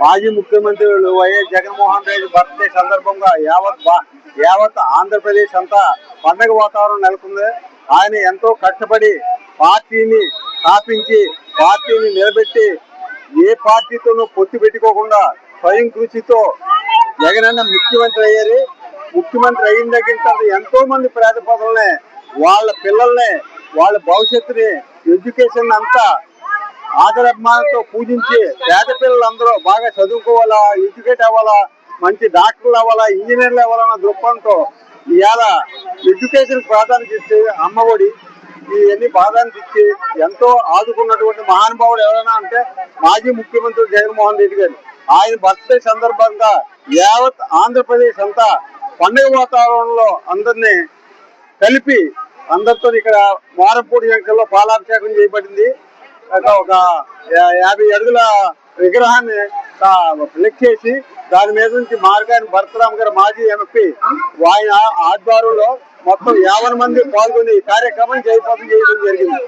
మాజీ ముఖ్యమంత్రులు YS Jaganmohan Reddy birthday సందర్భంగా యావత్ యావత్ ఆంధ్రప్రదేశ్ అంతా పండగ వాతావరణం నెలకొంది. ఆయన ఎంతో కష్టపడి పార్టీని స్థాపించి పార్టీని నిలబెట్టి ఏ పార్టీతోనూ పొత్తు పెట్టుకోకుండా స్వయం కృషితో జగనన్న ముఖ్యమంత్రి అయ్యారు. ముఖ్యమంత్రి అయిన దగ్గర తర్వాత ఎంతో మంది పేద వాళ్ళ పిల్లల్ని వాళ్ళ భవిష్యత్తుని ఎడ్యుకేషన్ అంతా ఆదరాభిమానంతో పూజించి పేద పిల్లలందరూ బాగా చదువుకోవాలా ఎడ్యుకేట్ అవ్వాలా మంచి డాక్టర్లు అవ్వాలా ఇంజనీర్లు అవ్వాలన్న దృక్పథంతో ఇవాళ ఎడ్యుకేషన్ ప్రాధాన్యత ఇచ్చి అమ్మఒడి ఇవన్నీ ప్రాధాన్యత ఇచ్చి ఎంతో ఆదుకున్నటువంటి మహానుభావుడు ఎవరైనా అంటే మాజీ ముఖ్యమంత్రి జగన్మోహన్ రెడ్డి గారు. ఆయన బర్త్డే సందర్భంగా యావత్ ఆంధ్రప్రదేశ్ అంతా పండుగ వాతావరణంలో అందరినీ కలిపి అందరితో ఇక్కడ మారపూడి జంక్షన్లో పాలాభిషేకం చేయబడింది. ఒక యాభై అడుగుల విగ్రహాన్ని ఫ్లెక్స్ చేసి దాని మీద నుంచి మార్గాన్ని భరతరామ్ గారు మాజీ ఎంపీ ఆయన ఆధ్వర్యంలో మొత్తం యాభై మంది పాల్గొని కార్యక్రమం జయప్రదం చేయడం జరిగింది.